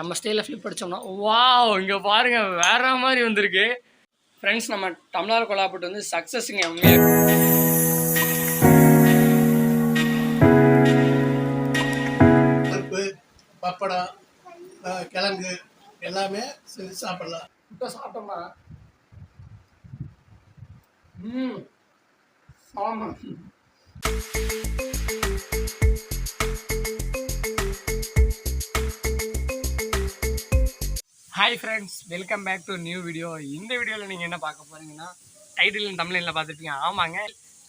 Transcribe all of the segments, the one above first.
நம்ம ஸ்டைலில் flip அடிச்சோம்னா wow இங்கே பாருங்க வேற மாதிரி வந்திருக்கு. ஃப்ரெண்ட்ஸ் நம்ம டம்ளார் கொலாப்பட்டு வந்து சக்ஸஸுங்க உண்மையாக பப்படம் கிழங்கு எல்லாமே செஞ்சு சாப்பிடலாம். இப்போ சாப்பிட்டோம்னா ம் ஆமாம் hi friends welcome back to new video இந்த வீடியோவில் நீங்கள் என்ன பார்க்க போகிறீங்கன்னா டைட்டில் தமிழில் பார்த்துருப்பீங்க. ஆமாங்க.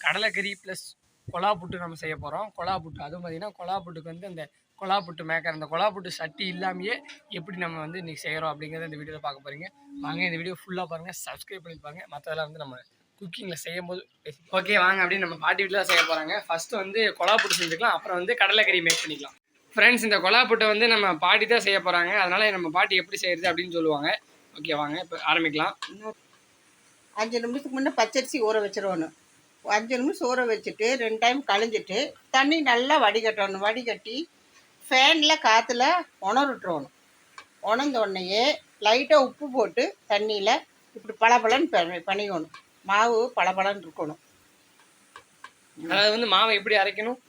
கடலைக்கறி ப்ளஸ் கொலா புட்டு நம்ம செய்ய போகிறோம் கொலா புட்டு அதுவும் பார்த்திங்கன்னா கொலா புட்டுக்கு வந்து அந்த கொலா புட்டு மேக்கர் அந்த கொலா புட்டு சட்டி இல்லாமையே எப்படி நம்ம வந்து இன்றைக்கி செய்கிறோம் அப்படிங்கிறத இந்த வீடியோவில் பார்க்க போகிறீங்க வாங்க இந்த வீடியோ ஃபுல்லாக பாருங்கள் சப்ஸ்கிரைப் பண்ணிப்பாங்க மற்றதெல்லாம் வந்து நம்ம குக்கிங்கில் செய்யும் போது ஓகே வாங்க அப்படின்னு நம்ம பாட்டி வீட்டில் தான் செய்ய போகிறாங்க ஃபஸ்ட்டு வந்து கொலா புட்டு செஞ்சுக்கலாம். அப்புறம் வந்து கடலைக்கறி மேக் பண்ணிக்கலாம். ஃப்ரெண்ட்ஸ் இந்த கொலா புட்டை வந்து நம்ம பாட்டி தான் செய்ய போகிறாங்க அதனால் நம்ம பாட்டி எப்படி செய்கிறது அப்படின்னு சொல்லுவாங்க. ஓகே வாங்க இப்போ ஆரம்பிக்கலாம். அஞ்சு நிமிஷத்துக்கு முன்னே பச்சரிசி ஊற வச்சிடணும் அஞ்சு நிமிஷம் ஊற வச்சுட்டு ரெண்டு டைம் கழிஞ்சிட்டு தண்ணி நல்லா வடிகட்டணும். வடிகட்டி ஃபேனில் காற்றுல உணர்விட்டுறணும். உணர்ந்த உடனேயே லைட்டாக உப்பு போட்டு தண்ணியில் இப்படி பளபளன்னு பணியணும். மாவு பளபளன்னு இருக்கணும். அதாவது வந்து மாவை எப்படி அரைக்கணும்?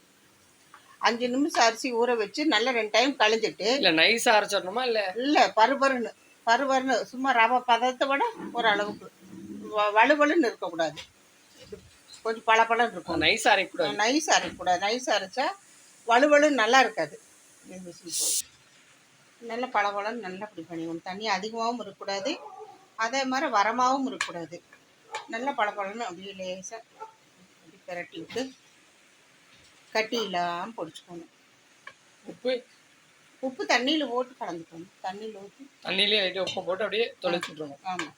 அஞ்சு நிமிஷம் அரிசி ஊற வச்சு நல்லா ரெண்டு டைம் கழிஞ்சிட்டு இல்லை நைஸாக அரைச்சிடணுமா இல்லை? இல்லை பருபருன்னு பருபருன்னு சும்மா ரவை பதத்தை விட ஒரு அளவுக்கு வ- வலுவலுன்னு இருக்கக்கூடாது. கொஞ்சம் பளபளன்னு இருக்கும். நைஸாக அரைக்கக்கூடாது. நைஸ் அரைக்கக்கூடாது. நைஸ் அரைச்சா வலுவலுன்னு நல்லா இருக்காது. நல்ல பளபளன்னு நல்லா இப்படி பண்ணிக்கணும். தண்ணி அதிகமாகவும் இருக்கக்கூடாது. அதே மாதிரி வரமாகவும் இருக்கக்கூடாது. நல்ல பளபளன்னு அப்படியே லேசாக அப்படி பிரட்டி விட்டு கட்டி இல்லாமல் பொடிச்சுக்கணும் உப்பு? உப்பு தண்ணியில் போட்டு கலந்துக்கணும் தண்ணியில் ஊற்றி தண்ணியிலே லைட்டாக உப்பு போட்டு அப்படியே தொலைச்சி விட்ருணும் ஆமாம்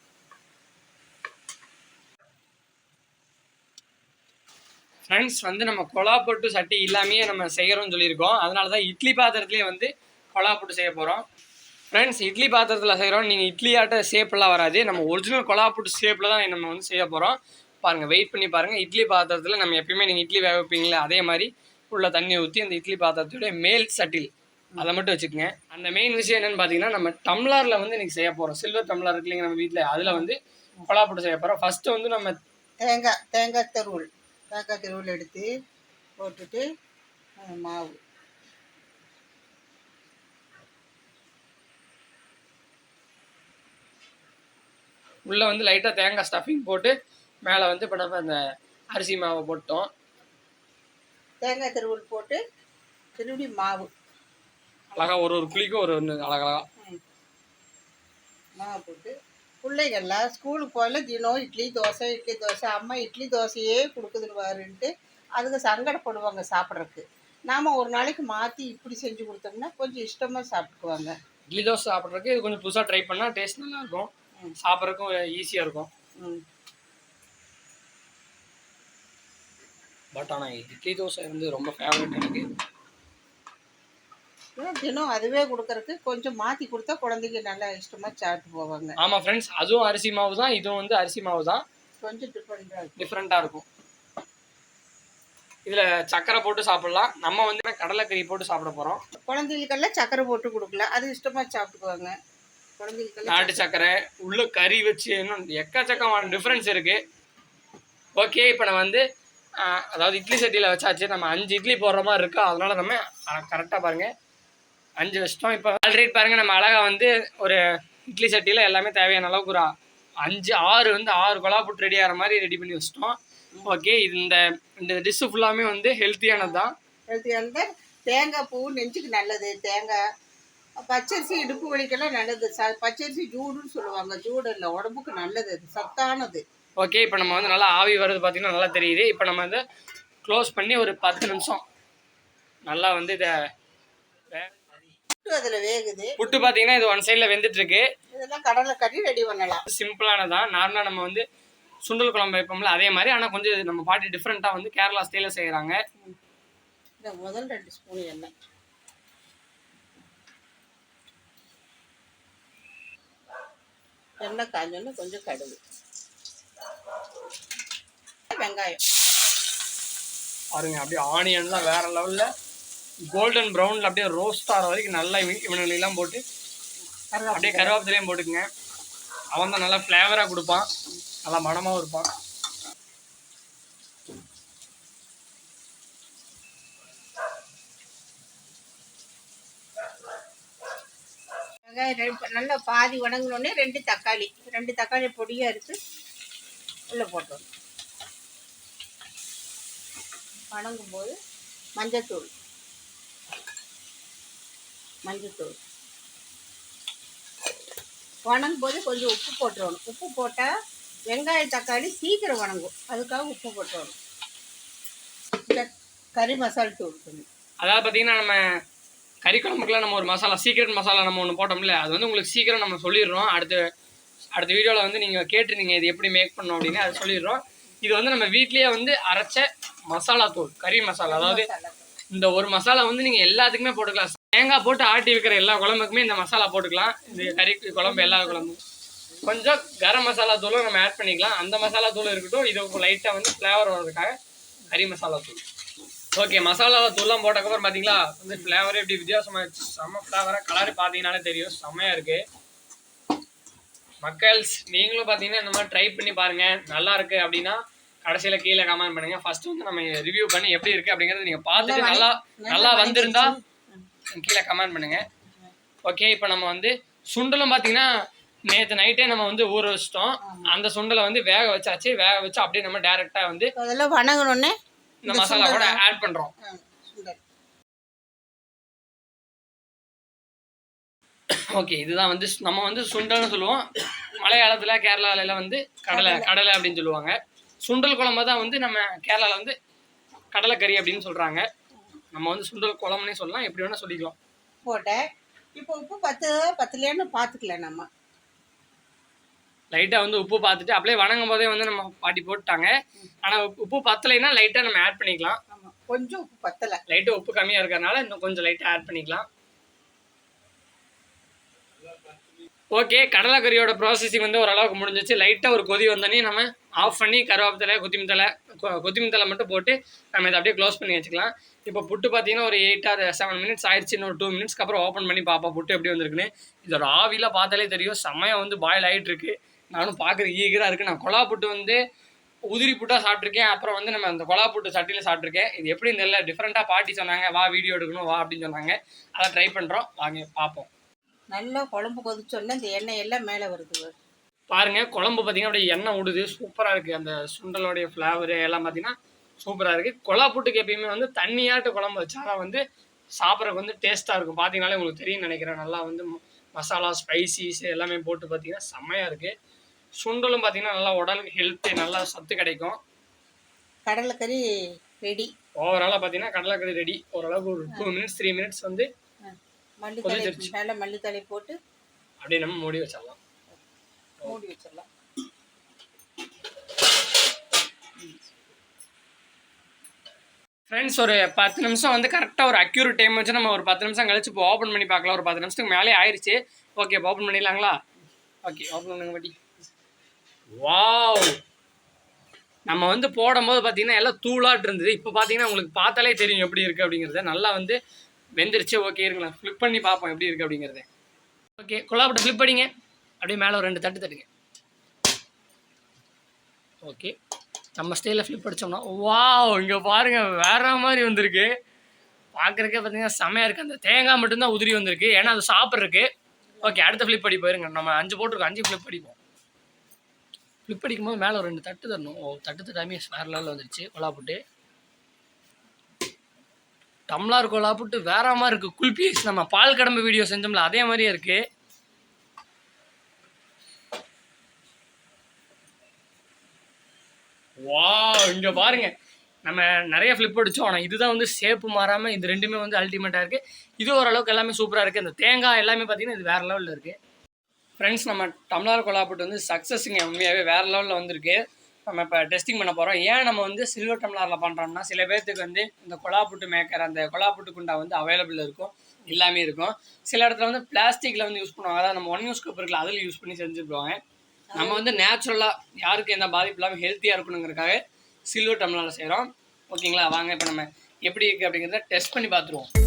ஃப்ரெண்ட்ஸ் வந்து நம்ம கொலா போட்டு சட்டி இல்லாமையே நம்ம செய்கிறோம்னு சொல்லியிருக்கோம். அதனால தான் இட்லி பாத்திரத்துலேயே வந்து கொலா போட்டு செய்ய போகிறோம் ஃப்ரெண்ட்ஸ் இட்லி பாத்திரத்தில் செய்கிறோம் நீங்கள் இட்லி ஆட்ட ஷேப்லாம் வராது. நம்ம ஒரிஜினல் கொலா போட்டு ஷேப்பில் தான் நம்ம வந்து செய்ய போகிறோம் பாருங்கள் வெயிட் பண்ணி பாருங்கள் இட்லி பாத்திரத்தில் நம்ம எப்பயுமே நீங்கள் இட்லி வேக வைப்பீங்களே? அதே மாதிரி உள்ள தண்ணி ஊற்றி அந்த இட்லி பாத்திரத்துடைய மேல் சட்டில். அதை மட்டும் வச்சுக்கோங்க. அந்த மெயின் விஷயம் என்னென்னு பார்த்தீங்கன்னா நம்ம டம்ளாரில் வந்து இன்றைக்கி செய்ய போகிறோம் சில்வர் டம்ளர் இருக்கு இல்லைங்க நம்ம வீட்டில் அதில் வந்து கொலா போட்டு செய்ய போகிறோம் ஃபஸ்ட்டு வந்து நம்ம தேங்காய் தேங்காய் தெருவல் தேங்காய் தெருவல் எடுத்து போட்டுட்டு மாவு. உள்ளே வந்து லைட்டாக தேங்காய் ஸ்டஃபிங் போட்டு மேலே வந்து இப்போ நம்ம அந்த அரிசி மாவை போட்டோம். தேங்காய் தெருவல் போட்டு திரும்பி மாவு. அழகாக ஒரு ஒரு குழிக்கும் ஒரு ஒன்று அழகழகா. ம். மாவு போட்டு பிள்ளைகள்லாம் ஸ்கூலுக்கு போகல தினம் இட்லி தோசை இட்லி தோசை. அம்மா இட்லி தோசையே கொடுக்குதுருவாருன்ட்டு அதுக்கு சங்கடப்படுவாங்க சாப்பிட்றதுக்கு. நாம் ஒரு நாளைக்கு மாற்றி இப்படி செஞ்சு கொடுத்தோம்னா கொஞ்சம் இஷ்டமாக சாப்பிட்டுக்குவாங்க. இட்லி தோசை சாப்பிட்றதுக்கு இது கொஞ்சம் புதுசாக ட்ரை பண்ணால் டேஸ்ட் நல்லாயிருக்கும் சாப்பிட்றதுக்கும் ஈஸியாக இருக்கும். பட் ஆனால் இட்லி தோசை வந்து ரொம்ப ஃபேவரட் எனக்கு. தினம் அதுவே கொடுக்கறதுக்கு கொஞ்சம் மாற்றி கொடுத்தா குழந்தைங்க நல்லா இஷ்டமாக சாப்பிட்டு போவாங்க. ஆமாம் ஃப்ரெண்ட்ஸ் அதுவும் அரிசி மாவு தான் இதுவும் வந்து அரிசி மாவு தான். கொஞ்சம் டிஃப்ரெண்ட்டாக இருக்கும். டிஃப்ரெண்ட்டாக இருக்கும். இதில் சக்கரை போட்டு சாப்பிட்லாம். நம்ம வந்து கடலைக்கறி போட்டு சாப்பிட போகிறோம் குழந்தைகளுக்கெல்லாம் சக்கரை போட்டு கொடுக்கல. அது இஷ்டமாக சாப்பிட்டுக்குவாங்க. குழந்தைகளுக்கெல்லாம் நாட்டு சக்கரை உள்ள கறி வச்சு இன்னும் எக்கச்சக்கமான டிஃப்ரென்ஸ் இருக்குது ஓகே இப்போ நம்ம வந்து அதாவது இட்லி சட்டியில் வச்சாச்சு. நம்ம அஞ்சு இட்லி போடுற மாதிரி இருக்கா. அதனால நம்ம கரெக்டாக பாருங்கள் அஞ்சு வச்சிட்டோம். இப்போ ஆல்ரெடி பாருங்கள் நம்ம அழகாக வந்து ஒரு இட்லி சட்டியில் எல்லாமே தேவையான அளவுக்கு ஒரு அஞ்சு ஆறு வந்து ஆறு குழா போட்டு ரெடி ஆகிற மாதிரி ரெடி பண்ணி வச்சிட்டோம். ஓகே இது இந்த இந்த டிஷ்ஷு ஃபுல்லாமே வந்து ஹெல்த்தியானது தான் ஹெல்த்தியானது தேங்காய் பூ நெஞ்சுக்கு நல்லது. தேங்காய் பச்சரிசி இடுப்பு வலிக்கெல்லாம் நல்லது. ச பச்சரிசி ஜூடுன்னு சொல்லுவாங்க. ஜூடு இல்லை உடம்புக்கு நல்லது. அது சத்தானது. ஓகே இப்போ நம்ம வந்து நல்லா ஆவி வருது பார்த்தீங்கன்னா நல்லா தெரியுது. இப்போ நம்ம வந்து க்ளோஸ் பண்ணி ஒரு பத்து நிமிஷம். நல்லா வந்து இதை அதில் வேகுது. புட்டு பார்த்தீங்கன்னா இது ஒன் சைடில் வெந்துட்டு இருக்கு இதெல்லாம் கடலை கட்டி ரெடி பண்ணலாம். சிம்பிளானதான் நார்மலாக நம்ம வந்து சுண்டல் குழம்பு வைப்போம்ல அதே மாதிரி. ஆனால் கொஞ்சம் இது நம்ம பாட்டி டிஃப்ரெண்ட்டாக வந்து கேரளா ஸ்டைலில் செய்கிறாங்க இந்த முதல் ரெண்டு ஸ்பூன் எண்ணெய். எண்ணெய் காஞ்சோன்னு கொஞ்சம் கடுகு. வெங்காயம். பாருங்க அப்படியே ஆனியன்லாம் வேற லெவலில் கோல்டன் ப்ரௌனில் அப்படியே ரோஸ்ட் ஆகிற வரைக்கும் நல்லா இவனுங்களெல்லாம் போட்டு அப்படியே கருவேப்பிலையும் போட்டுக்குங்க. அவன் தான் நல்லா ஃப்ளேவராக கொடுப்பான். நல்லா மணமாகவும் இருப்பான். வெங்காயம் நல்லா பாதி வணங்கினோடனே ரெண்டு தக்காளி ரெண்டு தக்காளி பொடியாக எடுத்து உள்ளே போட்டோம் வணங்கும் போது மஞ்சத்தூள். மஞ்சத்தூள். வணங்கும் போது கொஞ்சம் உப்பு போட்டுருவணும். உப்பு போட்டால் வெங்காயம் தக்காளி சீக்கிரம் வணங்கும். அதுக்காக உப்பு போட்டுருவணும். கறி மசால் தூள் அதாவது பார்த்தீங்கன்னா நம்ம கறி குழம்புக்குலாம் நம்ம ஒரு மசாலா சீக்ரெட் மசாலா நம்ம ஒன்று போட்டோம்ல அது வந்து உங்களுக்கு சீக்கிரம் நம்ம சொல்லிடுறோம். அடுத்த அடுத்த வீடியோவில் வந்து நீங்கள் கேட்டுருந்தீங்க இது எப்படி மேக் பண்ணோம் அப்படின்னு அதை சொல்லிடுறோம். இது வந்து நம்ம வீட்லேயே வந்து அரைச்ச மசாலா தூள் கறி மசாலா. அதாவது இந்த ஒரு மசாலா வந்து நீங்கள் எல்லாத்துக்குமே போட்டுக்கலாம். தேங்காய் போட்டு ஆட்டி வைக்கிற எல்லா குழம்புக்குமே இந்த மசாலா போட்டுக்கலாம். இந்த கறி குழம்பு எல்லா குழம்பும். கொஞ்சம் கரம் மசாலா தூளும் நம்ம ஆட் பண்ணிக்கலாம். அந்த மசாலா தூள் இருக்கட்டும். இது லைட்டாக வந்து ஃப்ளேவர் வர்றதுக்காக கறி மசாலா தூள். ஓகே மசாலா தூள்லாம் போட்டக்கப்புறம் பார்த்தீங்களா வந்து ஃப்ளேவரே இப்படி வித்தியாசமா இருந்துச்சு செம்ம ஃப்ளேவராக கலர் பார்த்தீங்கனாலே தெரியும். செம்மையாக இருக்கு. மக்கள்ஸ் நீங்களும் பார்த்தீங்கன்னா இந்த மாதிரி ட்ரை பண்ணி பாருங்க. நல்லா இருக்கு அப்படின்னா கடைசியில் கீழே கமெண்ட் பண்ணுங்க. ஃபர்ஸ்ட் வந்து நம்ம ரிவ்யூ பண்ணி எப்படி இருக்கு அப்படிங்கறத நீங்க பார்த்துட்டு நல்லா நல்லா வந்திருந்தா கீழே கமெண்ட் பண்ணுங்க. ஓகே இப்போ நம்ம வந்து சுண்டலும் பார்த்தீங்கன்னா நேற்று நைட்டே நம்ம வந்து ஊற வச்சிட்டோம். அந்த சுண்டலை வந்து வேக வச்சாச்சு. வேக வச்சு அப்படியே நம்ம டேரெக்டாக வந்து அதெல்லாம் வணங்கினோடனே இந்த மசாலா கூட ஆட் பண்ணுறோம் ஓகே இதுதான் வந்து நம்ம வந்து சுண்டல்னு சொல்லுவோம். மலையாளத்தில் கேரளால எல்லாம் வந்து கடலை. கடலை அப்படின்னு சொல்லுவாங்க. சுண்டல் குழம்பு தான் வந்து நம்ம கேரளால வந்து கடலைக்கறி அப்படின்னு சொல்கிறாங்க நம்ம வந்து சுண்டல் குழம்புனே சொல்லலாம். எப்படி வேணால் சொல்லிக்கலாம். போட்டேன். இப்போ உப்பு பத்து பத்துலையான்னு பார்த்துக்கல நம்ம. லைட்டாக வந்து உப்பு பார்த்துட்டு அப்படியே வணங்கும் போதே வந்து நம்ம பாட்டி போட்டுட்டாங்க. ஆனால் உப்பு பத்தலைன்னா லைட்டாக நம்ம ஆட் பண்ணிக்கலாம். கொஞ்சம் உப்பு பத்தலை. லைட்டாக உப்பு கம்மியாக இருக்கிறதுனால இன்னும் கொஞ்சம் லைட்டாக ஆட் பண்ணிக்கலாம். ஓகே கடலைக்கறியோட ப்ராசஸிங் வந்து ஓரளவுக்கு முடிஞ்சிச்சு. லைட்டாக ஒரு கொதி வந்தோடனே நம்ம ஆஃப் பண்ணி கருவேப்பிலை கொத்திமத்தலை கொத்திமித்தலை மட்டும் போட்டு நம்ம இதை அப்படியே க்ளோஸ் பண்ணி வச்சுக்கலாம். இப்போ புட்டு பார்த்தீங்கன்னா ஒரு எயிட் ஆர் செவன் மினிட்ஸ் ஆயிடுச்சு இன்னொரு டூ மினிட்ஸ்க்கு அப்புறம் ஓப்பன் பண்ணி பார்ப்போம் புட்டு எப்படி வந்திருக்குன்னு. இதோட ஆவியில் பார்த்தாலே தெரியும். செம்மையாக வந்து பாயில் ஆகிட்டு இருக்கு. நானும் பார்க்குறது ஈகராக இருக்குது நான் கொலா புட்டு வந்து உதிரி புட்டாக சாப்பிட்ருக்கேன் அப்புறம் வந்து நம்ம அந்த கொலா புட்டு சட்டியில் சாப்பிட்ருக்கேன் இது எப்படி தெரியல. டிஃப்ரெண்ட்டாக பாட்டி சொன்னாங்க வா வீடியோ எடுக்கணும் வா அப்படின்னு சொன்னாங்க. அதை ட்ரை பண்ணுறோம் வாங்க பார்ப்போம் நல்லா குழம்பு கொதிச்சோடனே இந்த எண்ணெய் எல்லாம் மேலே வருது பாரு. பாருங்க குழம்பு பார்த்தீங்கன்னா அப்படியே எண்ணெய் விடுது சூப்பராக இருக்குது அந்த சுண்டலோடைய ஃப்ளேவரு எல்லாம் பார்த்தீங்கன்னா சூப்பராக இருக்குது கொலா புட்டுக்கு எப்பயுமே வந்து தண்ணியாட்டு குழம்பு வச்சாதான் வந்து சாப்பிட்றதுக்கு வந்து டேஸ்ட்டாக இருக்கும். பார்த்தீங்கனாலே உங்களுக்கு தெரியும் நினைக்கிறேன். நல்லா வந்து மசாலா ஸ்பைசிஸ் எல்லாமே போட்டு பார்த்தீங்கன்னா செம்மையாக இருக்குது சுண்டலும் பார்த்தீங்கன்னா நல்லா உடலுக்கு ஹெல்த்து நல்லா சத்து கிடைக்கும். கடலைக்கறி ரெடி ஓவராலாக பார்த்தீங்கன்னா கடலைக்கறி ரெடி ஓரளவுக்கு ஒரு டூ மினிட்ஸ் த்ரீ மினிட்ஸ் வந்து மல்லித்தலை. மேலே மல்லித்தலை போட்டு அப்படியே நம்ம மூடி வச்சிடலாம். மூடி வச்சிடலாம். ஃப்ரெண்ட்ஸ் ஒரு பத்து நிமிஷம் வந்து கரெக்டாக ஒரு அக்யூரேட் டைம் வச்சு நம்ம ஒரு பத்து நிமிஷம் கழிச்சு இப்போ ஓப்பன் பண்ணி பார்க்கலாம். ஒரு பத்து நிமிஷத்துக்கு மேலே ஆயிடுச்சு ஓகே இப்போ ஓப்பன் பண்ணிடலாங்களா? ஓகே ஓப்பன் பண்ணுங்க பாட்டி. வாவ் நம்ம வந்து போடும்போது பார்த்தீங்கன்னா எல்லாம் தூளாட்டு இருந்தது இப்போ பார்த்தீங்கன்னா உங்களுக்கு பார்த்தாலே தெரியும் எப்படி இருக்குது அப்படிங்கிறத. நல்லா வந்து வெந்துருச்சு. ஓகே இருங்களா ஃப்ளிப் பண்ணி பார்ப்போம் எப்படி இருக்குது அப்படிங்கிறது. ஓகே குழாப்பட்ட ஃப்ளிப் பண்ணிங்க அப்படியே மேலே ஒரு ரெண்டு தட்டு தட்டுங்க. ஓகே நம்ம ஸ்டைலில் ஃப்ளிப் அடிச்சோம்னா வா இங்கே பாருங்கள் வேற மாதிரி வந்திருக்கு. பார்க்குறக்கே பார்த்தீங்கன்னா செமையாக இருக்குது அந்த தேங்காய் மட்டும்தான் உதிரி வந்திருக்கு. ஏன்னா அது சாப்பிட்றதுக்கு ஓகே அடுத்த ஃப்ளிப் அடி போயிருங்க. நம்ம அஞ்சு போட்டிருக்கோம். அஞ்சு ஃப்ளிப் அடிப்போம். ஃப்ளிப் அடிக்கும்போது மேலே ஒரு ரெண்டு தட்டு தரணும். ஓ தட்டு தட்டாமே வேறு லெவலில் வந்துருச்சு. கொலாப்புட்டு டம்ளார் கொலாப்புட்டு வேற மாதிரி இருக்குது குல்பீஸ் நம்ம பால் கடம்பு வீடியோ செஞ்சோம்ல அதே மாதிரியே இருக்குது வா இங்க பாருங்க. நம்ம நிறைய ஃப்ளிப் அடிச்சோம். ஆனால் இதுதான் வந்து ஷேப்பு மாறாமல் இது ரெண்டுமே வந்து அல்டிமேட்டாக இருக்குது இது ஓரளவுக்கு எல்லாமே சூப்பராக இருக்குது இந்த தேங்காய் எல்லாமே பார்த்தீங்கன்னா இது வேறு லெவலில் இருக்குது ஃப்ரெண்ட்ஸ் நம்ம டம்ளார் கொலாப்பட்டு வந்து சக்ஸஸுங்க உண்மையாகவே வேறு லெவலில் வந்திருக்கு. நம்ம இப்போ டெஸ்டிங் பண்ண போகிறோம் ஏன் நம்ம வந்து சில்வர் டம்ளாரில் பண்ணுறோம்னா சில பேர்த்துக்கு வந்து இந்த கொலாப்புட்டு மேக்கர் அந்த கொலாப்புட்டு குண்டா வந்து அவைலபிள் இருக்கும் எல்லாமே இருக்கும். சில இடத்துல வந்து பிளாஸ்டிக்கில் வந்து யூஸ் பண்ணுவாங்க. அதாவது நம்ம ஒன் யூஸ் கப் இருக்குல்ல அதில் யூஸ் பண்ணி செஞ்சுருப்பாங்க நம்ம வந்து நேச்சுரலாக யாருக்கு எந்த பாதிப்பு இல்லாமல் ஹெல்த்தியாக இருக்கணுங்கிறதுக்காக சில்வர் டம்ளரில் செய்கிறோம் ஓகேங்களா வாங்க இப்போ நம்ம எப்படி இருக்குது அப்படிங்கிறத டெஸ்ட் பண்ணி பார்த்துருவோம்.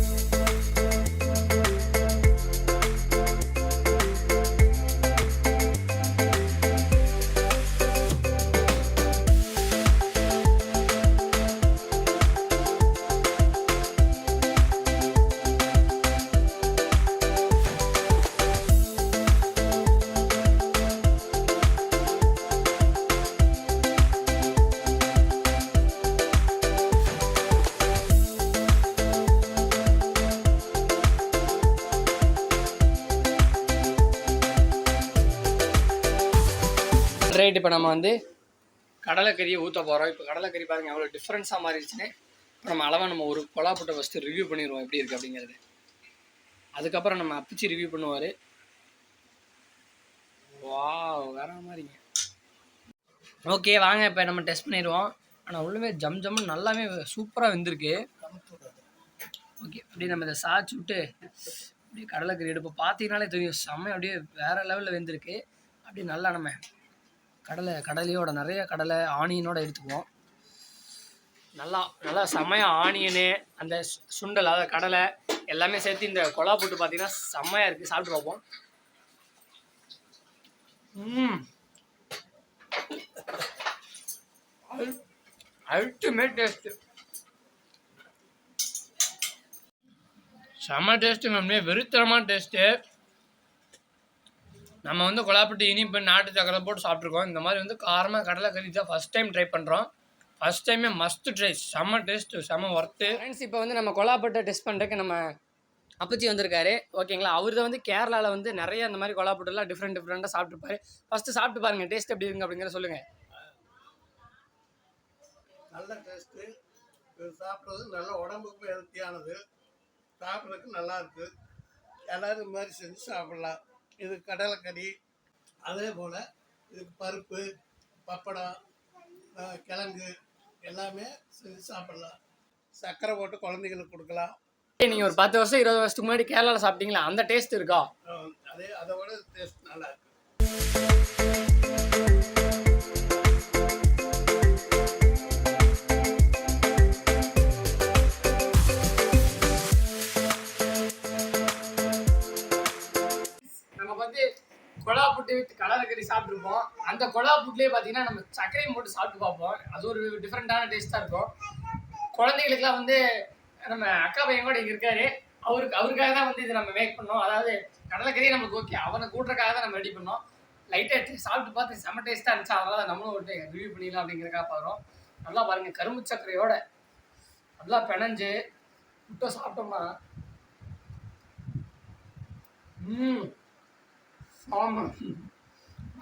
ரைட் இப்போ நம்ம வந்து கடலைக்கறியை ஊற்ற போகிறோம் இப்போ கடலைக்கறி பாருங்கள் எவ்வளோ டிஃப்ரென்ஸாக மாறிடுச்சுன்னு. இப்போ நம்ம அளவாக நம்ம ஒரு கொலா போட்ட ஃபஸ்ட்டு ரிவ்யூ பண்ணிடுவோம் எப்படி இருக்குது அப்படிங்கிறது. அதுக்கப்புறம் நம்ம அப்பிச்சு ரிவ்யூ பண்ணுவார். வா வேற மாதிரிங்க. ஓகே வாங்க இப்போ நம்ம டெஸ்ட் பண்ணிடுவோம். ஆனால் உள்ளவே ஜம் ஜம்னு நல்லாவே சூப்பராக வெந்திருக்கு. ஓகே அப்படியே நம்ம இதை சாய்ச்சி விட்டு அப்படியே கடலைக்கறி எடுப்போம். பார்த்தீங்கனாலே தெரியும் செம்ம அப்படியே வேறு லெவலில் வெந்திருக்கு. அப்படியே நல்லா நம்ம கடலை கடலையோட நிறைய கடலை ஆனியனோட எடுத்துக்குவோம். நல்லா நல்லா செம்மையாக ஆனியனு அந்த சு- சுண்டல் அதாவது கடலை எல்லாமே சேர்த்து இந்த கொலா போட்டு பார்த்தீங்கன்னா செம்மையாக இருக்குது சாப்பிட்டு பார்ப்போம். ம். அல்டிமேட் டேஸ்ட்டு செம்ம டேஸ்ட்டுங்க மேம் வெறித்தனமான டேஸ்ட்டு நம்ம வந்து கொலாப்பட்டி இனிப்பு நாட்டு சக்கரை போட்டு சாப்பிட்ருக்கோம் இந்த மாதிரி வந்து காரமாக கடலை கறி தான் ஃபஸ்ட் டைம் ட்ரை பண்ணுறோம் ஃபஸ்ட் டைமே மஸ்ட் ட்ரை செம்ம டேஸ்ட்டு செம்ம ஒர்த்து ஃப்ரெண்ட்ஸ் இப்போ வந்து நம்ம கொலாப்பட்டை டெஸ்ட் பண்ணுறதுக்கு நம்ம அப்பச்சி வந்திருக்காரு. ஓகேங்களா? அவர் தான் வந்து கேரளாவில் வந்து நிறைய அந்த மாதிரி கொலாப்பட்டெல்லாம் டிஃப்ரெண்ட் டிஃப்ரெண்ட்டாக சாப்பிட்டுப்பாரு ஃபஸ்ட்டு சாப்பிட்டு பாருங்க டேஸ்ட் எப்படி இருக்குங்க அப்படிங்கிற சொல்லுங்கள் நல்ல டேஸ்ட்டு இது சாப்பிட்றது நல்ல உடம்புக்கு ஹெல்த்தியானது சாப்பிட்றதுக்கு நல்லா இருக்கு. எல்லாரும் இந்த மாதிரி செஞ்சு சாப்பிடலாம். இது கடலைக்கறி அதே போல் இதுக்கு பருப்பு பப்படம் கிழங்கு எல்லாமே செஞ்சு சாப்பிடலாம். சர்க்கரை போட்டு குழந்தைங்களுக்கு கொடுக்கலாம். நீங்கள் ஒரு பத்து வருஷம் இருபது வருஷத்துக்கு முன்னாடி கேரளாவில் சாப்பிட்டீங்களா? அந்த டேஸ்ட் இருக்கா? அதே அதோட டேஸ்ட் நல்லா இருக்கு. கடலைக்கறி சாப்பிட்ருப்போம் அந்த கொலா புட்லேயே பார்த்தீங்கன்னா நம்ம சர்க்கரையும் போட்டு சாப்பிட்டு பார்ப்போம். அது ஒரு டிஃப்ரெண்ட்டான டேஸ்ட்டாக இருக்கும். குழந்தைகளுக்குலாம் வந்து நம்ம அக்கா பையன் கூட இங்கே இருக்காரு. அவருக்கு அவருக்காக தான் வந்து இதை நம்ம மேக் பண்ணோம். அதாவது கடலைக்கறியே நம்மளுக்கு ஓகே அவனை கூட்டுறக்காக தான் நம்ம ரெடி பண்ணோம். லைட்டாக சாப்பிட்டு பார்த்து செம்ம டேஸ்ட்டாக இருந்துச்சு? அதனால நம்மளும் ஒரு ரிவ்யூ பண்ணிடலாம் அப்படிங்கிறக்காக பார்க்குறோம். நல்லா பாருங்கள் கரும்பு சர்க்கரையோட நல்லா பிணைஞ்சு முட்டை சாப்பிட்டோம்னா ம் ஆமாம்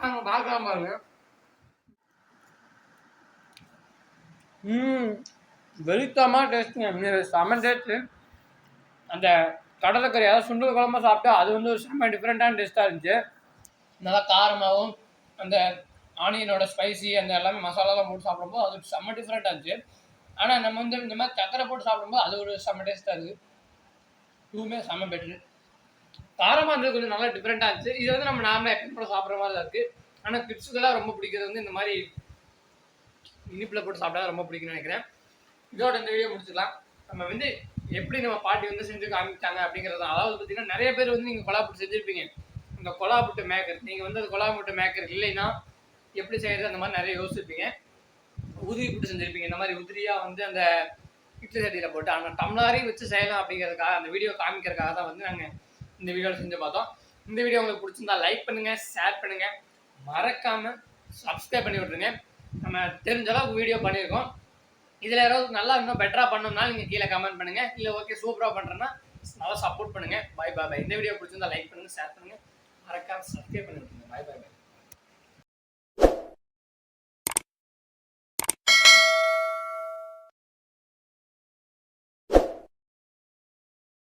நாங்க பார்க்கலாம் பாருங்க ம் வெளுத்தமா டேஸ்ட்டுங்க செம்ம டேஸ்ட்டு அந்த கடலைக்கறி அதாவது சுண்டல் குழம்பு சாப்பிட்டா அது வந்து ஒரு செம்ம டிஃப்ரெண்ட்டான டேஸ்ட்டாக இருந்துச்சு. நல்லா காரமாகவும் அந்த ஆனியனோட ஸ்பைசி அந்த எல்லாமே மசாலாலாம் போட்டு சாப்பிடும்போது அது செம்ம டிஃப்ரெண்ட்டாக இருந்துச்சு. ஆனால் நம்ம வந்து இந்த மாதிரி சக்கரை போட்டு சாப்பிடும்போது அது ஒரு செம்ம டேஸ்ட்டாக இருக்குது டூமே செம்ம பெட்ரு காரமாக இருந்தது கொஞ்சம் நல்லா டிஃப்ரெண்ட்டாக இருந்துச்சு. இது வந்து நம்ம நாம எப்பயும் கூட சாப்பிட்ற மாதிரி தான் இருக்குது ஆனால் கிட்ஸுக்கெல்லாம் ரொம்ப பிடிக்கிறது வந்து இந்த மாதிரி இனிப்பில் போட்டு சாப்பிட்டா ரொம்ப பிடிக்கும்னு நினைக்கிறேன். இதோட இந்த வீடியோ முடிச்சுக்கலாம். நம்ம வந்து எப்படி நம்ம பாட்டி வந்து செஞ்சு காமிச்சாங்க அப்படிங்கிறது தான். அதாவது பார்த்தீங்கன்னா நிறைய பேர் வந்து நீங்கள் கொலாப்புட்டு செஞ்சுருப்பீங்க. இந்த கொலா புட்டு மேக்கர் நீங்கள் வந்து அந்த கொலாப்புட்டு மேக்கர் இல்லைன்னா எப்படி செய்யறது அந்த மாதிரி நிறைய யோசிச்சிருப்பீங்க. உதிரி புட்டு செஞ்சுருப்பீங்க. இந்த மாதிரி உதிரியாக வந்து அந்த இட்லி சட்டியில் போட்டு ஆனால் டம்ளரையும் வச்சு செய்யலாம் அப்படிங்கிறதுக்காக அந்த வீடியோ காமிக்கிறதுக்காக தான் வந்து நாங்கள் இந்த வீடியோவில் செஞ்சு பார்த்தோம். இந்த வீடியோ உங்களுக்கு பிடிச்சிருந்தா லைக் பண்ணுங்க ஷேர் பண்ணுங்க. மறக்காம சப்ஸ்கிரைப் பண்ணி விட்ருங்க நம்ம தெரிஞ்ச அளவுக்கு வீடியோ பண்ணியிருக்கோம். இதில் யாராவது நல்லா இன்னும் பெட்டராக பண்ணணும்னா நீங்கள் கீழே கமெண்ட் பண்ணுங்கள் இல்லை ஓகே சூப்பராக பண்ணுறேன்னா நல்லா சப்போர்ட் பண்ணுங்கள் பை பாய் பாய் இந்த வீடியோ பிடிச்சிருந்தா லைக் பண்ணுங்க ஷேர் பண்ணுங்கள் மறக்காம சப்ஸ்கிரைப் பண்ணி விட்ருங்க பை பாய் பாய்